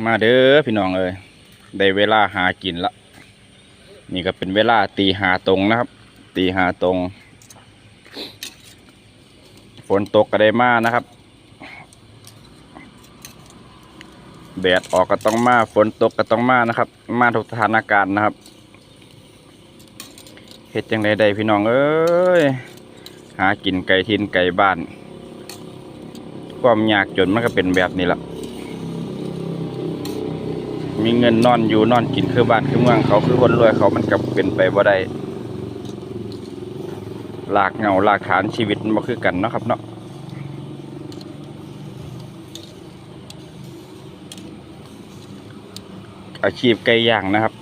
มาเด้อพี่น้องเอ้ยได้เวลาหากินละนี่ก็เป็นเวลาตีหาตรงนะครับ ตีหาตรงฝนตกก็ได้มานะครับแดดออกก็ต้องมาฝนตกก็ต้องมานะครับ มาทุกสถานการณ์นะครับเฮ็ดจังไดได้พี่น้องเอ้ยหากินไก่ทินไก่บ้าน ความยากจนมันก็เป็นแบบนี้ละ มีเงินนอนอยู่นอนกินคือบ้านคือเมืองเขาคือคนรวยเขามันกับเป็นไปบ่ได้หลากเหงาหลากฐานชีวิตมันบ่คือกันเนาะครับเนาะอาชีพไก่ย่างนะครับ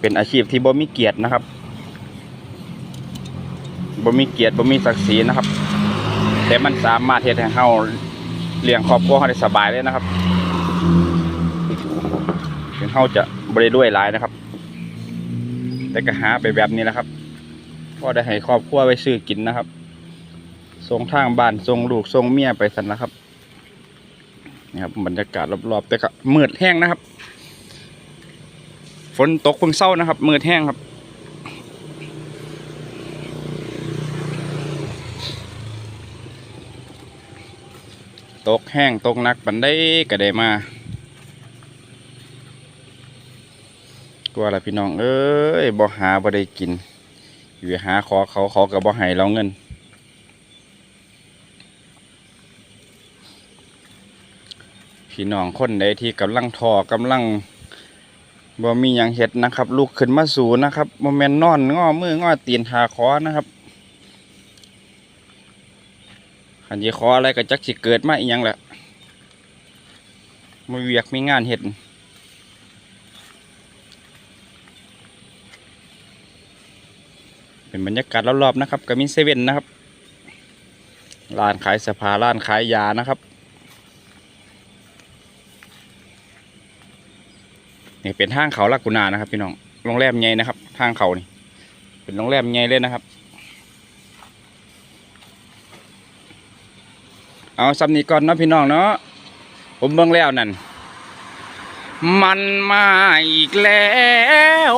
เป็นอาชีพที่บ่มีเกียรตินะครับบ่มีเกียรติบ่มีศักดิ์ศรีนะครับ แต่มันสามารถเฮ็ดให้เฮาเลี้ยงครอบครัวเฮาได้สบายเลยนะครับ ถึงเขาจะบริด้วยหลายนะครับ แต่ก็หาไปแบบนี้แหละครับพอได้ให้ครอบครัวไว้ซื้อกินนะครับส่งทางบ้านส่งลูกส่งเมียไปสันนะครับนี่ครับบรรยากาศรอบๆแต่ก็มืดแห้งนะครับ ฝนตกเพิ่งเศร้านะครับ มืดแห้งครับตกแห้งตกหนักปันได้ก็ได้มา กว่าละพี่น้อง เอ้ยบ่หาบ่ได้กิน อยู่หาขอเขาเขากับบ่ให้เราเงิน พี่น้องคนใดที่กำลังทอกำลังบ่มีหยังเฮ็ดนะครับลุกขึ้นมาสูนะครับบ่แม่นนอนง้อมือง้อตีนหาขอนะครับคันสิขออะไรก็จักสิเกิดมาอีหยังแหละมีเวียกมีงานเฮ็ด เป็นบรรยากาศรอบๆนะครับก็มีเซเว่นนะครับร้านขายสื้อผ้าร้านขายยานะครับนี่เป็นทางเขาลักกุนานะครับ พี่น้องโรงแรมใหญ่นะครับทางเขานี่เป็นโรงแรมใหญ่เลยนะครับ เอาซ้ำนี้ก่อนเนาะพี่น้องเนาะผมเบิ่งแล้วนั่นมันมาอีกแล้ว